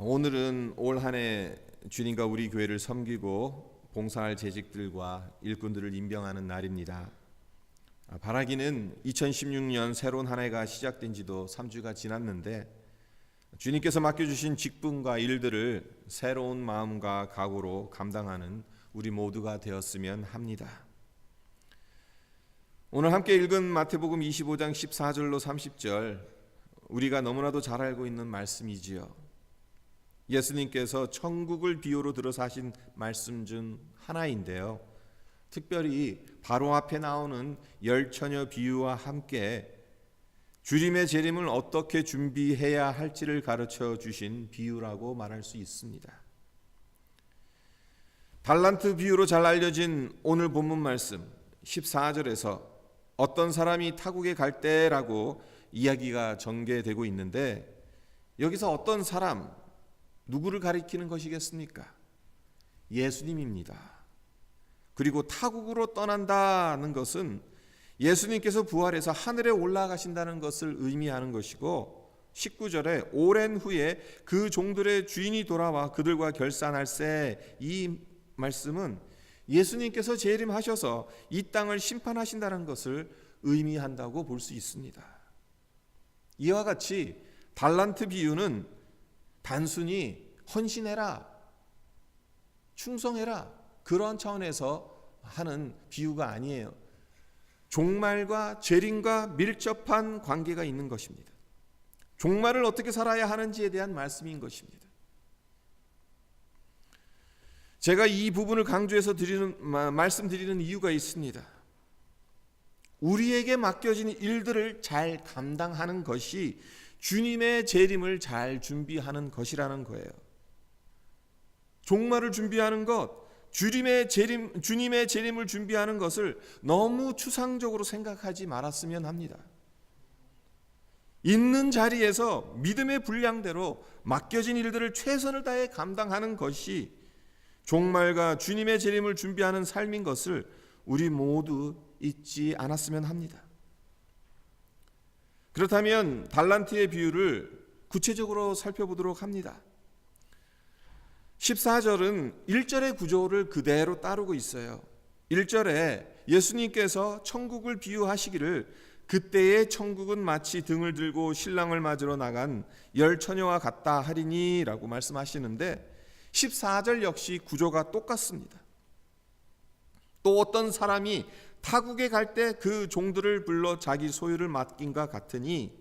오늘은 올 한 해 주님과 우리 교회를 섬기고 봉사할 재직들과 일꾼들을 임병하는 날입니다. 아, 바라기는 2016년 새로운 한 해가 시작된 지도 3주가 지났는데 주님께서 맡겨주신 직분과 일들을 새로운 마음과 각오로 감당하는 우리 모두가 되었으면 합니다. 오늘 함께 읽은 마태복음 25장 14절로 30절 우리가 너무나도 잘 알고 있는 말씀이지요. 예수님께서 천국을 비유로 들어서 하신 말씀 중 하나인데요. 특별히 바로 앞에 나오는 열 처녀 비유와 함께 주님의 재림을 어떻게 준비해야 할지를 가르쳐 주신 비유라고 말할 수 있습니다. 달란트 비유로 잘 알려진 오늘 본문 말씀 14절에서 어떤 사람이 타국에 갈 때라고 이야기가 전개되고 있는데 여기서 어떤 사람 누구를 가리키는 것이겠습니까? 예수님입니다. 그리고 타국으로 떠난다는 것은 예수님께서 부활해서 하늘에 올라가신다는 것을 의미하는 것이고 19절에 오랜 후에 그 종들의 주인이 돌아와 그들과 결산할세 이 말씀은 예수님께서 재림하셔서 이 땅을 심판하신다는 것을 의미한다고 볼 수 있습니다. 이와 같이 달란트 비유는 단순히 헌신해라, 충성해라 그런 차원에서 하는 비유가 아니에요. 종말과 재림과 밀접한 관계가 있는 것입니다. 종말을 어떻게 살아야 하는지에 대한 말씀인 것입니다. 제가 이 부분을 강조해서 드리는 말씀드리는 이유가 있습니다. 우리에게 맡겨진 일들을 잘 감당하는 것이 주님의 재림을 잘 준비하는 것이라는 거예요. 종말을 준비하는 것, 주님의 재림, 주님의 재림을 준비하는 것을 너무 추상적으로 생각하지 말았으면 합니다. 있는 자리에서 믿음의 분량대로 맡겨진 일들을 최선을 다해 감당하는 것이 종말과 주님의 재림을 준비하는 삶인 것을 우리 모두 잊지 않았으면 합니다. 그렇다면 달란트의 비유를 구체적으로 살펴보도록 합니다. 14절은 1절의 구조를 그대로 따르고 있어요. 1절에 예수님께서 천국을 비유하시기를 그때의 천국은 마치 등을 들고 신랑을 맞으러 나간 열 처녀와 같다 하리니라고 말씀하시는데 14절 역시 구조가 똑같습니다. 또 어떤 사람이 타국에 갈 때 그 종들을 불러 자기 소유를 맡긴과 같으니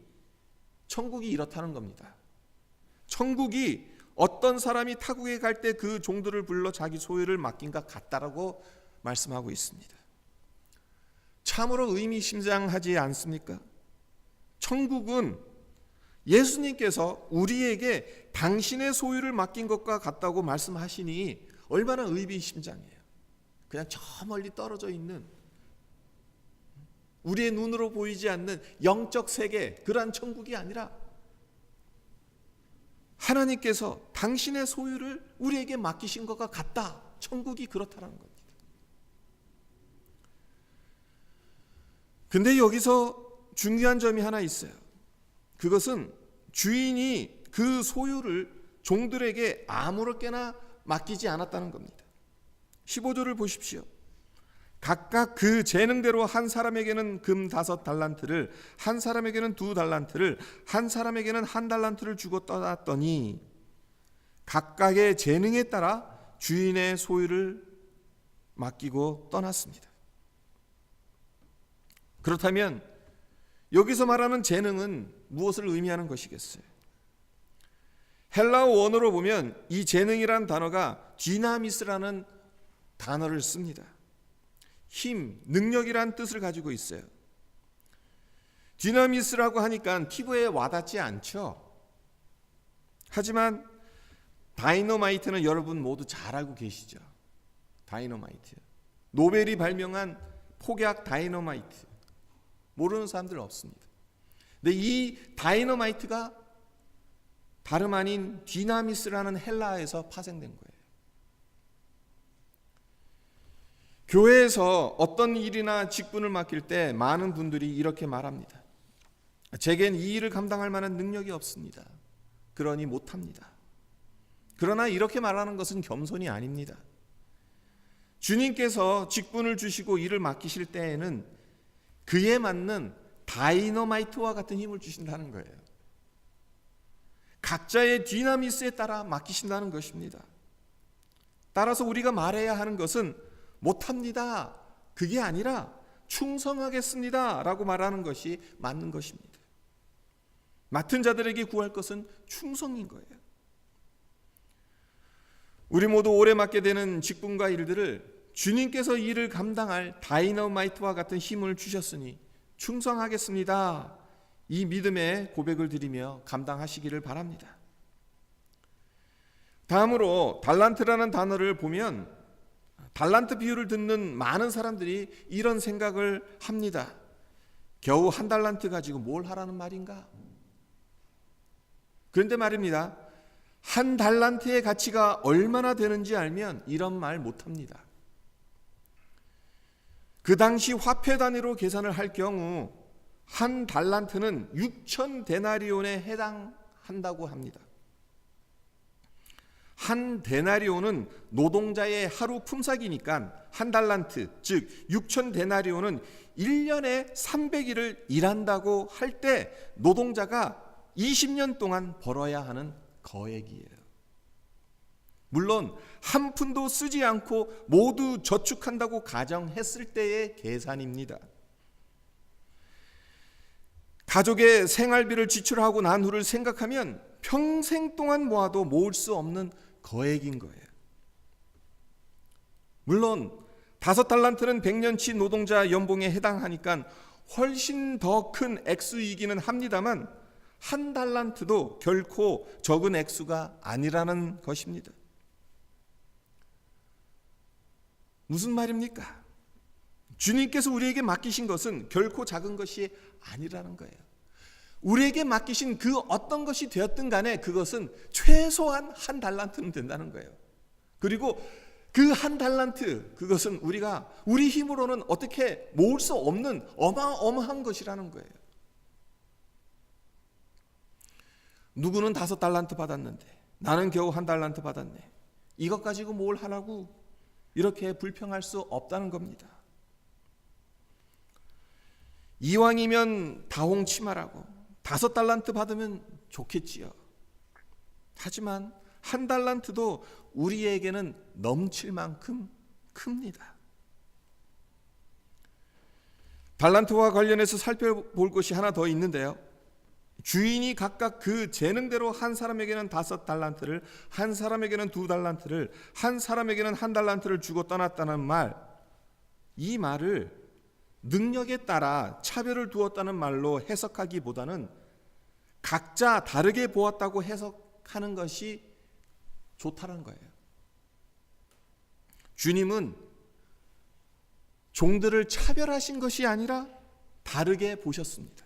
천국이 이렇다는 겁니다. 천국이 어떤 사람이 타국에 갈 때 그 종들을 불러 자기 소유를 맡긴과 같다라고 말씀하고 있습니다. 참으로 의미심장하지 않습니까? 천국은 예수님께서 우리에게 당신의 소유를 맡긴 것과 같다고 말씀하시니 얼마나 의미심장해요. 그냥 저 멀리 떨어져 있는 우리의 눈으로 보이지 않는 영적 세계 그러한 천국이 아니라 하나님께서 당신의 소유를 우리에게 맡기신 것과 같다. 천국이 그렇다는 겁니다. 근데 여기서 중요한 점이 하나 있어요. 그것은 주인이 그 소유를 종들에게 아무렇게나 맡기지 않았다는 겁니다. 15절을 보십시오. 각각 그 재능대로 한 사람에게는 금 다섯 달란트를 한 사람에게는 두 달란트를 한 사람에게는 한 달란트를 주고 떠났더니 각각의 재능에 따라 주인의 소유를 맡기고 떠났습니다. 그렇다면 여기서 말하는 재능은 무엇을 의미하는 것이겠어요? 헬라어 원어로 보면 이 재능이란 단어가 디나미스라는 단어를 씁니다. 힘, 능력이란 뜻을 가지고 있어요. 디나미스라고 하니까 피부에 와닿지 않죠. 하지만 다이너마이트는 여러분 모두 잘 알고 계시죠. 다이너마이트. 노벨이 발명한 폭약 다이너마이트. 모르는 사람들 없습니다. 근데 이 다이너마이트가 다름 아닌 디나미스라는 헬라에서 파생된 거예요. 교회에서 어떤 일이나 직분을 맡길 때 많은 분들이 이렇게 말합니다. 제겐 이 일을 감당할 만한 능력이 없습니다. 그러니 못합니다. 그러나 이렇게 말하는 것은 겸손이 아닙니다. 주님께서 직분을 주시고 일을 맡기실 때에는 그에 맞는 다이너마이트와 같은 힘을 주신다는 거예요. 각자의 디나미스에 따라 맡기신다는 것입니다. 따라서 우리가 말해야 하는 것은 못합니다. 그게 아니라 충성하겠습니다. 라고 말하는 것이 맞는 것입니다. 맡은 자들에게 구할 것은 충성인 거예요. 우리 모두 오래 맡게 되는 직분과 일들을 주님께서 일을 감당할 다이너마이트와 같은 힘을 주셨으니 충성하겠습니다. 이 믿음의 고백을 드리며 감당하시기를 바랍니다. 다음으로 달란트라는 단어를 보면 달란트 비유를 듣는 많은 사람들이 이런 생각을 합니다. 겨우 한 달란트 가지고 뭘 하라는 말인가? 그런데 말입니다. 한 달란트의 가치가 얼마나 되는지 알면 이런 말 못합니다. 그 당시 화폐 단위로 계산을 할 경우 한 달란트는 6천 데나리온에 해당한다고 합니다. 한 데나리온은 노동자의 하루 품삯이니까 한 달란트, 즉 6천 데나리온은 1년에 300일을 일한다고 할 때 노동자가 20년 동안 벌어야 하는 거액이에요. 물론 한 푼도 쓰지 않고 모두 저축한다고 가정했을 때의 계산입니다. 가족의 생활비를 지출하고 난 후를 생각하면 평생 동안 모아도 모을 수 없는 거액인 거예요. 물론 다섯 달란트는 100년치 노동자 연봉에 해당하니까 훨씬 더 큰 액수이기는 합니다만 한 달란트도 결코 적은 액수가 아니라는 것입니다. 무슨 말입니까? 주님께서 우리에게 맡기신 것은 결코 작은 것이 아니라는 거예요. 우리에게 맡기신 그 어떤 것이 되었든 간에 그것은 최소한 한 달란트는 된다는 거예요. 그리고 그 한 달란트 그것은 우리가 우리 힘으로는 어떻게 모을 수 없는 어마어마한 것이라는 거예요. 누구는 다섯 달란트 받았는데 나는 겨우 한 달란트 받았네. 이것 가지고 뭘 하라고 이렇게 불평할 수 없다는 겁니다. 이왕이면 다홍치마라고 다섯 달란트 받으면 좋겠지요. 하지만 한 달란트도 우리에게는 넘칠 만큼 큽니다. 달란트와 관련해서 살펴볼 것이 하나 더 있는데요. 주인이 각각 그 재능대로 한 사람에게는 다섯 달란트를, 한 사람에게는 두 달란트를, 한 사람에게는 한 달란트를 주고 떠났다는 말, 이 말을 능력에 따라 차별을 두었다는 말로 해석하기보다는 각자 다르게 보았다고 해석하는 것이 좋다는 거예요. 주님은 종들을 차별하신 것이 아니라 다르게 보셨습니다.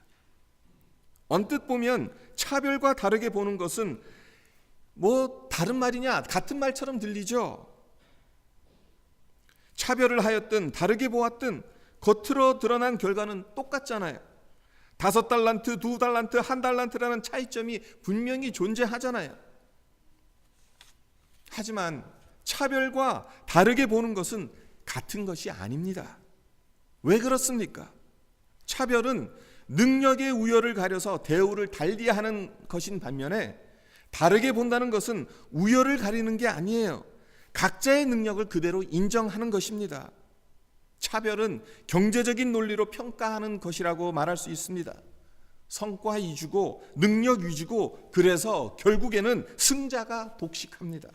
언뜻 보면 차별과 다르게 보는 것은 뭐 다른 말이냐 같은 말처럼 들리죠. 차별을 하였든 다르게 보았든 겉으로 드러난 결과는 똑같잖아요. 다섯 달란트, 두 달란트, 한 달란트라는 차이점이 분명히 존재하잖아요. 하지만 차별과 다르게 보는 것은 같은 것이 아닙니다. 왜 그렇습니까? 차별은 능력의 우열을 가려서 대우를 달리하는 것인 반면에 다르게 본다는 것은 우열을 가리는 게 아니에요. 각자의 능력을 그대로 인정하는 것입니다. 차별은 경제적인 논리로 평가하는 것이라고 말할 수 있습니다. 성과 위주고 능력 위주고 그래서 결국에는 승자가 독식합니다.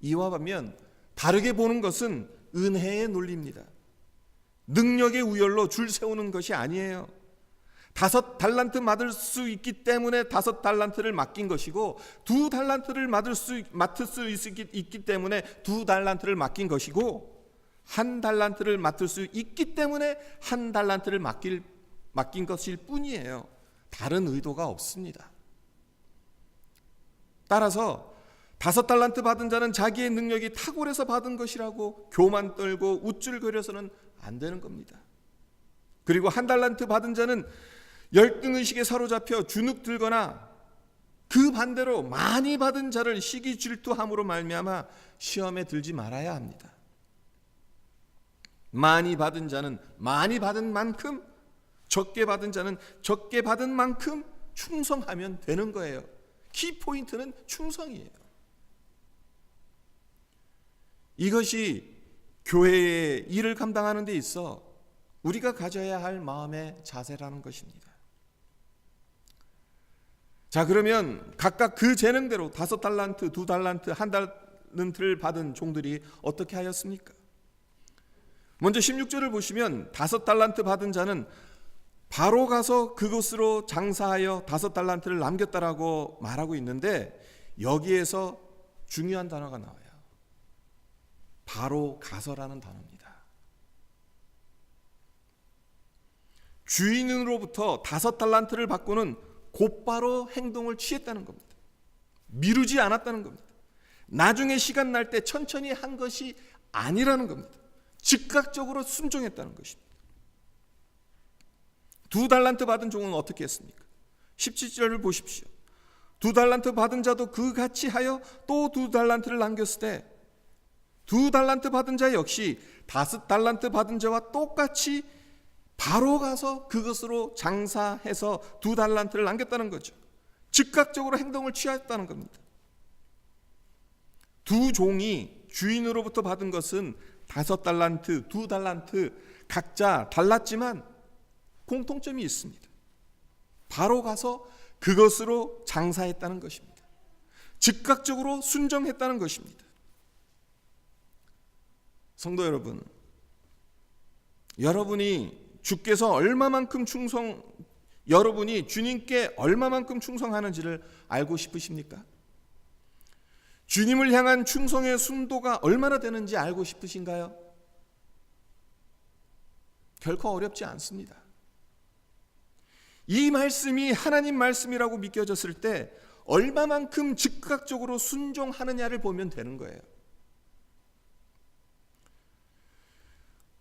이와 반면 다르게 보는 것은 은혜의 논리입니다. 능력의 우열로 줄 세우는 것이 아니에요. 다섯 달란트 맡을 수 있기 때문에 다섯 달란트를 맡긴 것이고 두 달란트를 맡을 수 맡을 수 있기, 있기 때문에 두 달란트를 맡긴 것이고 한 달란트를 맡을 수 있기 때문에 한 달란트를 맡길 맡긴 것일 뿐이에요. 다른 의도가 없습니다. 따라서 다섯 달란트 받은 자는 자기의 능력이 탁월해서 받은 것이라고 교만 떨고 우쭐거려서는 안 되는 겁니다. 그리고 한 달란트 받은 자는 열등 의식에 사로잡혀 주눅 들거나 그 반대로 많이 받은 자를 시기 질투함으로 말미암아 시험에 들지 말아야 합니다. 많이 받은 자는 많이 받은 만큼 적게 받은 자는 적게 받은 만큼 충성하면 되는 거예요. 키 포인트는 충성이에요. 이것이 교회의 일을 감당하는 데 있어 우리가 가져야 할 마음의 자세라는 것입니다. 자, 그러면 각각 그 재능대로 다섯 달란트, 두 달란트, 한 달란트를 받은 종들이 어떻게 하였습니까? 먼저 16절을 보시면 다섯 달란트 받은 자는 바로 가서 그곳으로 장사하여 다섯 달란트를 남겼다라고 말하고 있는데 여기에서 중요한 단어가 나와요. 바로 가서라는 단어입니다. 주인으로부터 다섯 달란트를 받고는 곧바로 행동을 취했다는 겁니다. 미루지 않았다는 겁니다. 나중에 시간 날 때 천천히 한 것이 아니라는 겁니다. 즉각적으로 순종했다는 것입니다. 두 달란트 받은 종은 어떻게 했습니까? 17절을 보십시오. 두 달란트 받은 자도 그 같이 하여 또 두 달란트를 남겼을 때 두 달란트 받은 자 역시 다섯 달란트 받은 자와 똑같이 바로 가서 그것으로 장사해서 두 달란트를 남겼다는 거죠. 즉각적으로 행동을 취했다는 겁니다. 두 종이 주인으로부터 받은 것은 다섯 달란트, 두 달란트 각자 달랐지만 공통점이 있습니다. 바로 가서 그것으로 장사했다는 것입니다. 즉각적으로 순정했다는 것입니다. 성도 여러분, 여러분이 주께서 얼마만큼 충성, 여러분이 주님께 얼마만큼 충성하는지를 알고 싶으십니까? 주님을 향한 충성의 순도가 얼마나 되는지 알고 싶으신가요? 결코 어렵지 않습니다. 이 말씀이 하나님 말씀이라고 믿겨졌을 때 얼마만큼 즉각적으로 순종하느냐를 보면 되는 거예요.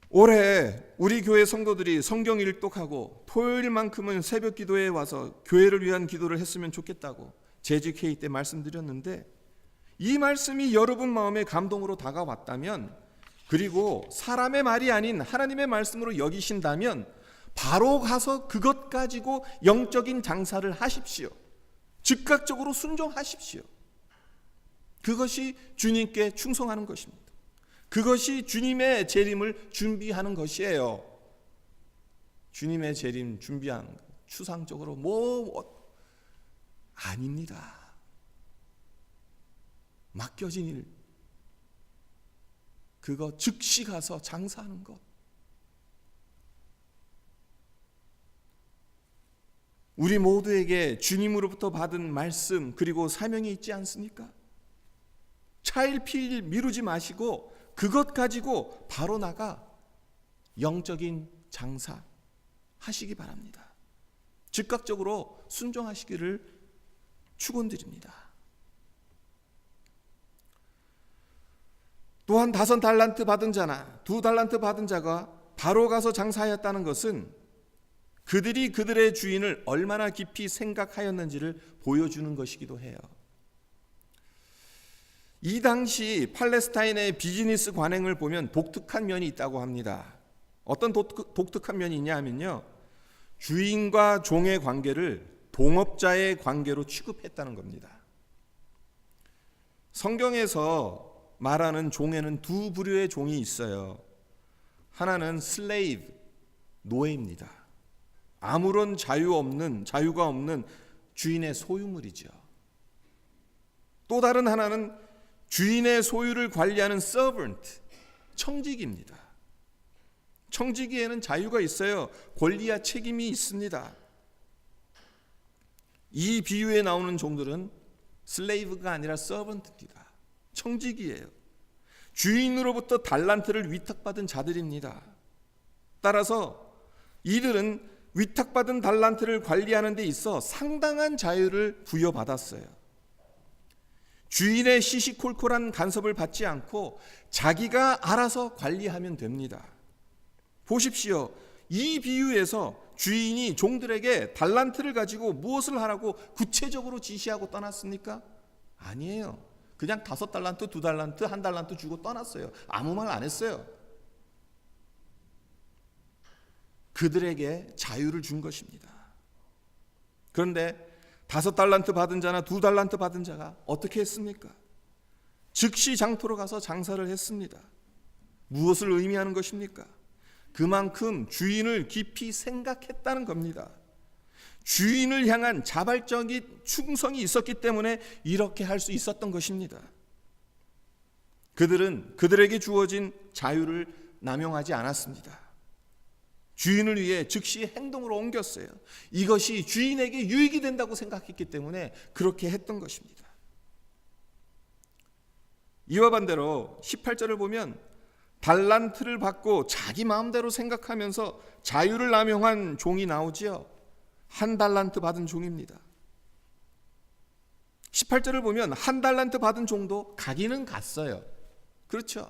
올해 우리 교회 성도들이 성경 일독하고 토요일만큼은 새벽 기도에 와서 교회를 위한 기도를 했으면 좋겠다고 재직 회의 때 말씀드렸는데 이 말씀이 여러분 마음에 감동으로 다가왔다면 그리고 사람의 말이 아닌 하나님의 말씀으로 여기신다면 바로 가서 그것 가지고 영적인 장사를 하십시오. 즉각적으로 순종하십시오. 그것이 주님께 충성하는 것입니다. 그것이 주님의 재림을 준비하는 것이에요. 주님의 재림 준비하는 것. 추상적으로 뭐, 뭐 아닙니다. 맡겨진 일. 그거 즉시 가서 장사하는 것. 우리 모두에게 주님으로부터 받은 말씀 그리고 사명이 있지 않습니까? 차일피일 미루지 마시고 그것 가지고 바로 나가 영적인 장사 하시기 바랍니다. 즉각적으로 순종하시기를 축원드립니다. 또한 다섯 달란트 받은 자나 두 달란트 받은 자가 바로 가서 장사하였다는 것은 그들이 그들의 주인을 얼마나 깊이 생각하였는지를 보여주는 것이기도 해요. 이 당시 팔레스타인의 비즈니스 관행을 보면 독특한 면이 있다고 합니다. 어떤 독특한 면이 있냐 하면요. 주인과 종의 관계를 동업자의 관계로 취급했다는 겁니다. 성경에서 말하는 종에는 두 부류의 종이 있어요. 하나는 슬레이브, 노예입니다. 아무런 자유 없는, 자유가 없는 주인의 소유물이죠. 또 다른 하나는 주인의 소유를 관리하는 servant, 청지기입니다. 청지기에는 자유가 있어요. 권리와 책임이 있습니다. 이 비유에 나오는 종들은 슬레이브가 아니라 서번트입니다. 청지기예요. 주인으로부터 달란트를 위탁받은 자들입니다. 따라서 이들은 위탁받은 달란트를 관리하는 데 있어 상당한 자유를 부여받았어요. 주인의 시시콜콜한 간섭을 받지 않고 자기가 알아서 관리하면 됩니다. 보십시오. 이 비유에서 주인이 종들에게 달란트를 가지고 무엇을 하라고 구체적으로 지시하고 떠났습니까? 아니에요. 그냥 다섯 달란트, 두 달란트, 한 달란트 주고 떠났어요. 아무 말 안 했어요. 그들에게 자유를 준 것입니다. 그런데 다섯 달란트 받은 자나 두 달란트 받은 자가 어떻게 했습니까? 즉시 장토로 가서 장사를 했습니다. 무엇을 의미하는 것입니까? 그만큼 주인을 깊이 생각했다는 겁니다. 주인을 향한 자발적인 충성이 있었기 때문에 이렇게 할 수 있었던 것입니다. 그들은 그들에게 주어진 자유를 남용하지 않았습니다. 주인을 위해 즉시 행동으로 옮겼어요. 이것이 주인에게 유익이 된다고 생각했기 때문에 그렇게 했던 것입니다. 이와 반대로 18절을 보면 달란트를 받고 자기 마음대로 생각하면서 자유를 남용한 종이 나오지요. 한 달란트 받은 종입니다. 18절을 보면 한 달란트 받은 종도 가기는 갔어요. 그렇죠.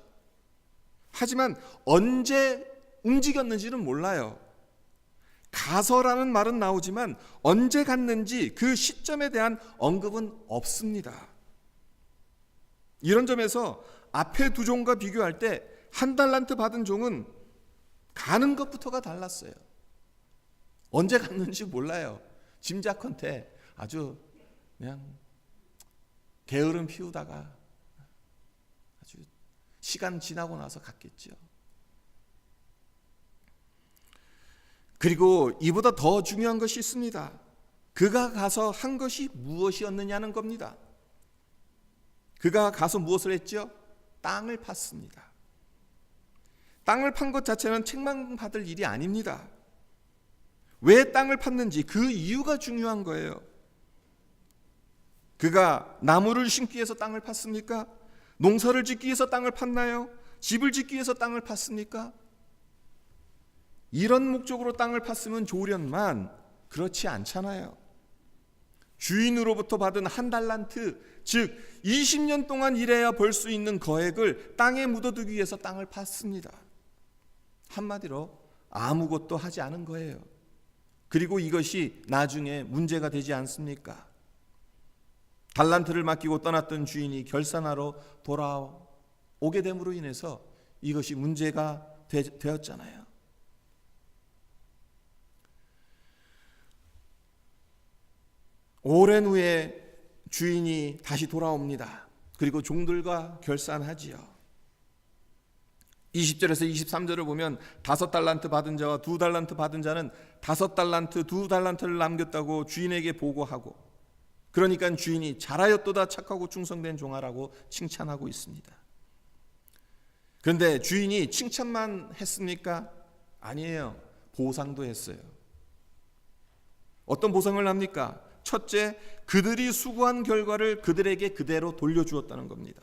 하지만 언제 움직였는지는 몰라요. 가서라는 말은 나오지만 언제 갔는지 그 시점에 대한 언급은 없습니다. 이런 점에서 앞에 두 종과 비교할 때 한 달란트 받은 종은 가는 것부터가 달랐어요. 언제 갔는지 몰라요. 짐작컨대 아주 그냥 게으름 피우다가 아주 시간 지나고 나서 갔겠죠. 그리고 이보다 더 중요한 것이 있습니다. 그가 가서 한 것이 무엇이었느냐는 겁니다. 그가 가서 무엇을 했죠? 땅을 팠습니다. 땅을 판 것 자체는 책망 받을 일이 아닙니다. 왜 땅을 팠는지 그 이유가 중요한 거예요. 그가 나무를 심기 위해서 땅을 팠습니까? 농사를 짓기 위해서 땅을 팠나요? 집을 짓기 위해서 땅을 팠습니까? 이런 목적으로 땅을 팠으면 좋으련만 그렇지 않잖아요. 주인으로부터 받은 한 달란트, 즉 20년 동안 일해야 벌 수 있는 거액을 땅에 묻어두기 위해서 땅을 팠습니다. 한마디로 아무것도 하지 않은 거예요. 그리고 이것이 나중에 문제가 되지 않습니까? 달란트를 맡기고 떠났던 주인이 결산하러 돌아오게 됨으로 인해서 이것이 문제가 되, 되었잖아요. 오랜 후에 주인이 다시 돌아옵니다. 그리고 종들과 결산하지요. 20절에서 23절을 보면 다섯 달란트 받은 자와 두 달란트 받은 자는 다섯 달란트 두 달란트를 남겼다고 주인에게 보고하고 그러니까 주인이 잘하였도다 착하고 충성된 종아라고 칭찬하고 있습니다. 그런데 주인이 칭찬만 했습니까? 아니에요. 보상도 했어요. 어떤 보상을 합니까? 첫째, 그들이 수고한 결과를 그들에게 그대로 돌려주었다는 겁니다.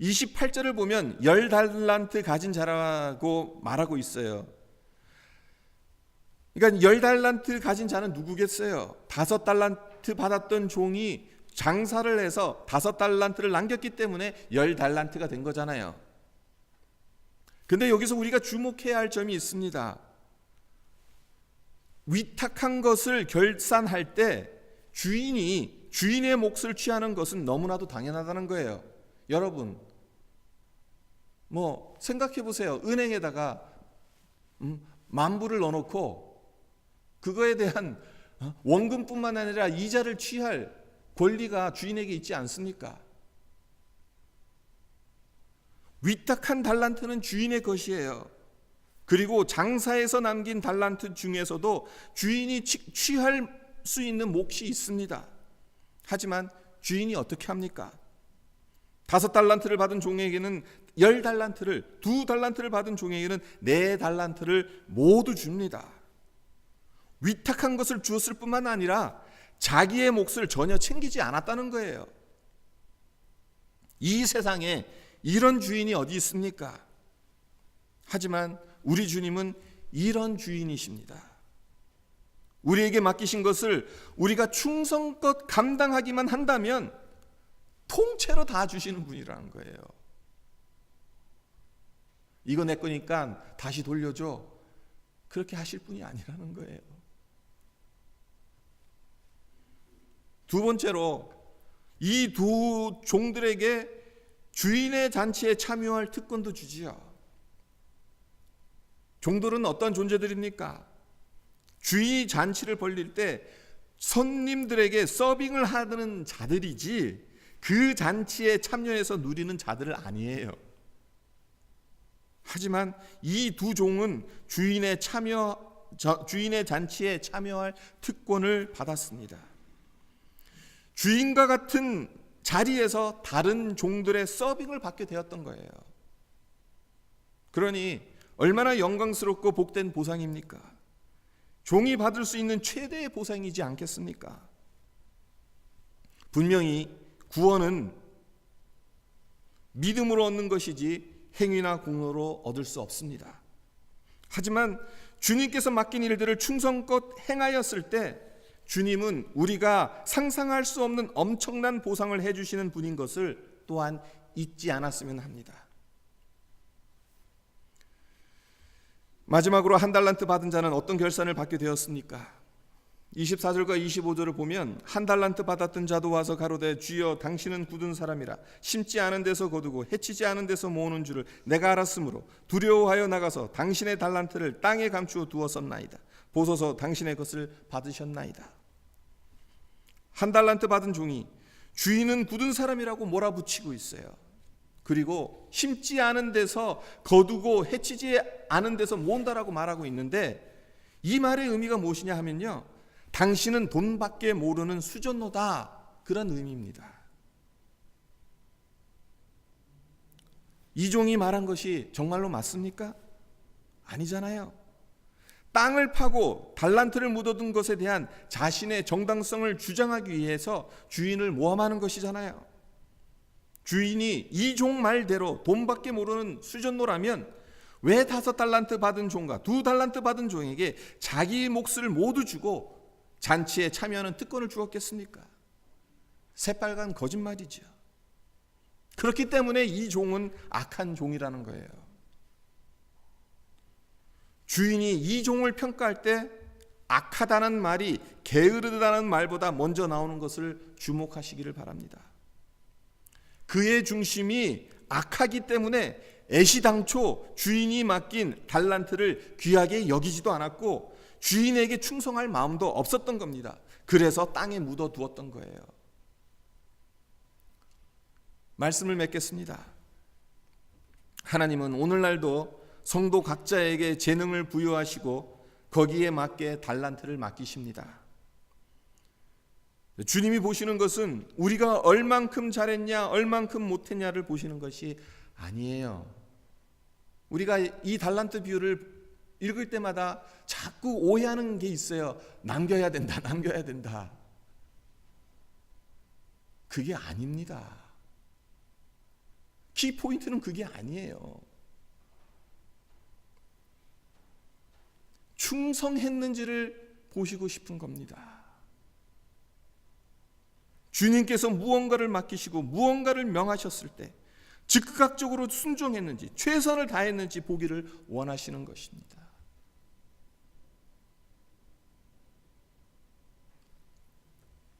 28절을 보면 열 달란트 가진 자라고 말하고 있어요. 그러니까 열 달란트 가진 자는 누구겠어요? 다섯 달란트 받았던 종이 장사를 해서 다섯 달란트를 남겼기 때문에 열 달란트가 된 거잖아요. 근데 여기서 우리가 주목해야 할 점이 있습니다. 위탁한 것을 결산할 때 주인이 주인의 몫을 취하는 것은 너무나도 당연하다는 거예요. 여러분, 뭐 생각해 보세요. 은행에다가 음, 만 불을 넣어놓고 그거에 대한 어, 원금뿐만 아니라 이자를 취할 권리가 주인에게 있지 않습니까? 위탁한 달란트는 주인의 것이에요. 그리고 장사에서 남긴 달란트 중에서도 주인이 취할 수 있는 몫이 있습니다. 하지만 주인이 어떻게 합니까? 다섯 달란트를 받은 종에게는 열 달란트를, 두 달란트를 받은 종에게는 네 달란트를 모두 줍니다. 위탁한 것을 주었을 뿐만 아니라 자기의 몫을 전혀 챙기지 않았다는 거예요. 이 세상에 이런 주인이 어디 있습니까? 하지만 우리 주님은 이런 주인이십니다. 우리에게 맡기신 것을 우리가 충성껏 감당하기만 한다면 통째로 다 주시는 분이라는 거예요. 이거 내 거니까 다시 돌려줘. 그렇게 하실 분이 아니라는 거예요. 두 번째로 이 두 종들에게 주인의 잔치에 참여할 특권도 주지요. 종들은 어떤 존재들입니까? 주인이 잔치를 벌릴 때 손님들에게 서빙을 하는 자들이지 그 잔치에 참여해서 누리는 자들을 아니에요. 하지만 이 두 종은 주인의 참여 저- 주인의 잔치에 참여할 특권을 받았습니다. 주인과 같은 자리에서 다른 종들의 서빙을 받게 되었던 거예요. 그러니 얼마나 영광스럽고 복된 보상입니까? 종이 받을 수 있는 최대의 보상이지 않겠습니까? 분명히 구원은 믿음으로 얻는 것이지 행위나 공로로 얻을 수 없습니다. 하지만 주님께서 맡긴 일들을 충성껏 행하였을 때 주님은 우리가 상상할 수 없는 엄청난 보상을 해주시는 분인 것을 또한 잊지 않았으면 합니다. 마지막으로 한 달란트 받은 자는 어떤 결산을 받게 되었습니까? 24절과 25절을 보면 한 달란트 받았던 자도 와서 가로되 주여 당신은 굳은 사람이라. 심지 않은 데서 거두고 해치지 않은 데서 모으는 줄을 내가 알았으므로 두려워하여 나가서 당신의 달란트를 땅에 감추어 두었었나이다. 보소서 당신의 것을 받으셨나이다. 한 달란트 받은 종이 주인은 굳은 사람이라고 몰아붙이고 있어요. 그리고 심지 않은 데서 거두고 해치지 않은 데서 모은다라고 말하고 있는데 이 말의 의미가 무엇이냐 하면요 당신은 돈밖에 모르는 수전노다 그런 의미입니다. 이종이 말한 것이 정말로 맞습니까? 아니잖아요. 땅을 파고 달란트를 묻어둔 것에 대한 자신의 정당성을 주장하기 위해서 주인을 모함하는 것이잖아요. 주인이 이종 말대로 돈밖에 모르는 수전노라면 왜 다섯 달란트 받은 종과 두 달란트 받은 종에게 자기 몫을 모두 주고 잔치에 참여하는 특권을 주었겠습니까? 새빨간 거짓말이죠. 그렇기 때문에 이 종은 악한 종이라는 거예요. 주인이 이 종을 평가할 때 악하다는 말이 게으르다는 말보다 먼저 나오는 것을 주목하시기를 바랍니다. 그의 중심이 악하기 때문에 애시당초 주인이 맡긴 달란트를 귀하게 여기지도 않았고 주인에게 충성할 마음도 없었던 겁니다. 그래서 땅에 묻어 두었던 거예요. 말씀을 맺겠습니다. 하나님은 오늘날도 성도 각자에게 재능을 부여하시고 거기에 맞게 달란트를 맡기십니다. 주님이 보시는 것은 우리가 얼만큼 잘했냐, 얼만큼 못했냐를 보시는 것이 아니에요. 우리가 이 달란트 비유를 읽을 때마다 자꾸 오해하는 게 있어요. 남겨야 된다, 남겨야 된다. 그게 아닙니다. 키 포인트는 그게 아니에요. 충성했는지를 보시고 싶은 겁니다. 주님께서 무언가를 맡기시고 무언가를 명하셨을 때 즉각적으로 순종했는지 최선을 다했는지 보기를 원하시는 것입니다.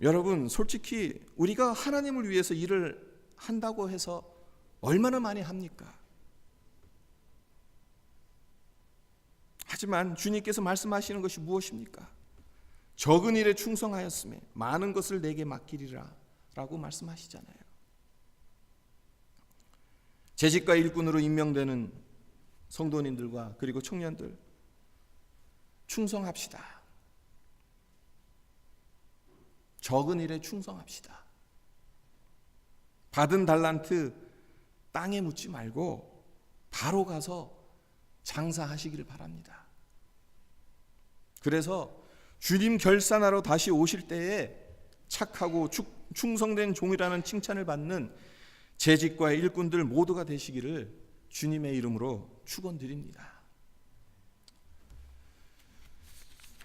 여러분, 솔직히 우리가 하나님을 위해서 일을 한다고 해서 얼마나 많이 합니까? 하지만 주님께서 말씀하시는 것이 무엇입니까? 적은 일에 충성하였음에 많은 것을 내게 맡기리라 라고 말씀하시잖아요. 재직과 일꾼으로 임명되는 성도님들과 그리고 청년들 충성합시다. 적은 일에 충성합시다. 받은 달란트 땅에 묻지 말고 바로 가서 장사하시기를 바랍니다. 그래서 주님 결산하러 다시 오실 때에 착하고 충성된 종이라는 칭찬을 받는 재직과 일꾼들 모두가 되시기를 주님의 이름으로 축원드립니다.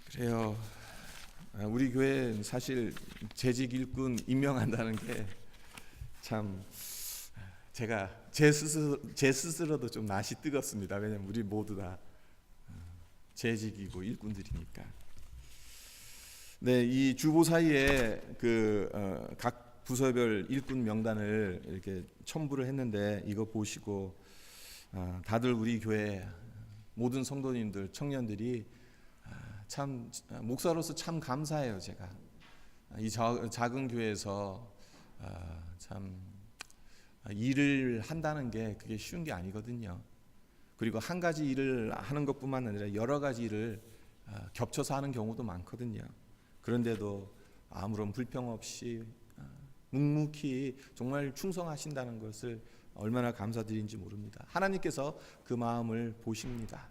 그래요. 우리 교회는 사실 재직 일꾼 임명한다는 게 참 제가 제 스스로 제 스스로도 좀 낯이 뜨겁습니다. 왜냐면 우리 모두 다 재직이고 일꾼들이니까. 네, 이 주보 사이에 그각 부서별 일꾼 명단을 이렇게 첨부를 했는데 이거 보시고 아, 다들 우리 교회 모든 성도님들 청년들이 아, 참 목사로서 참 감사해요 제가 이 자, 작은 교회에서 아, 참 일을 한다는 게 그게 쉬운 게 아니거든요. 그리고 한 가지 일을 하는 것뿐만 아니라 여러 가지 일을 아, 겹쳐서 하는 경우도 많거든요. 그런데도 아무런 불평 없이 아, 묵묵히 정말 충성하신다는 것을 얼마나 감사드린지 모릅니다. 하나님께서 그 마음을 보십니다.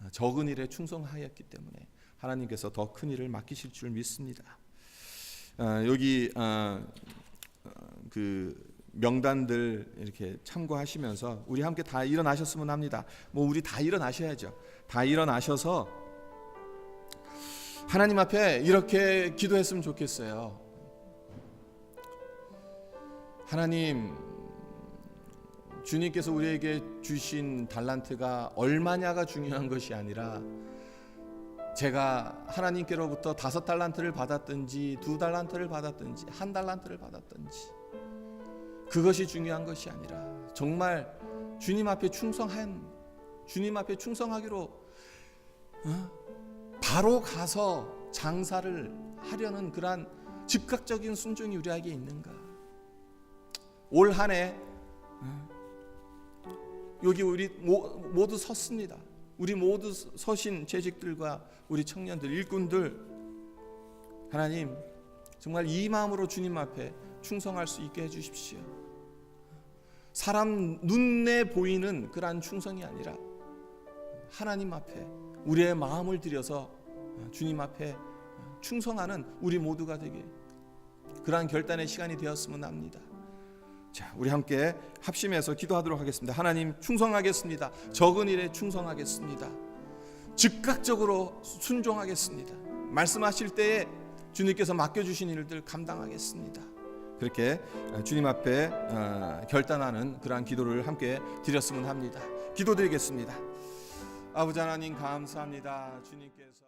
아, 적은 일에 충성하였기 때문에 하나님께서 더 큰 일을 맡기실 줄 믿습니다. 아, 여기 아, 어, 그 명단들 이렇게 참고하시면서 우리 함께 다 일어나셨으면 합니다. 뭐 우리 다 일어나셔야죠. 다 일어나셔서 하나님 앞에 이렇게 기도했으면 좋겠어요. 하나님 주님께서 우리에게 주신 달란트가 얼마냐가 중요한 것이 아니라 제가 하나님께로부터 다섯 달란트를 받았든지 두 달란트를 받았든지 한 달란트를 받았든지 그것이 중요한 것이 아니라 정말 주님 앞에 충성한 주님 앞에 충성하기로 어? 바로 가서 장사를 하려는 그러한 즉각적인 순종이 우리에게 있는가? 올 한해 어? 여기 우리 모- 모두 섰습니다. 우리 모두 서신 재직들과 우리 청년들 일꾼들 하나님 정말 이 마음으로 주님 앞에 충성할 수 있게 해 주십시오. 사람 눈에 보이는 그러한 충성이 아니라 하나님 앞에 우리의 마음을 들여서 주님 앞에 충성하는 우리 모두가 되게 그러한 결단의 시간이 되었으면 합니다. 자, 우리 함께 합심해서 기도하도록 하겠습니다. 하나님 충성하겠습니다. 적은 일에 충성하겠습니다. 즉각적으로 순종하겠습니다. 말씀하실 때에 주님께서 맡겨주신 일들 감당하겠습니다. 그렇게 주님 앞에 어, 결단하는 그러한 기도를 함께 드렸으면 합니다. 기도드리겠습니다. 아버지 하나님 감사합니다. 주님께서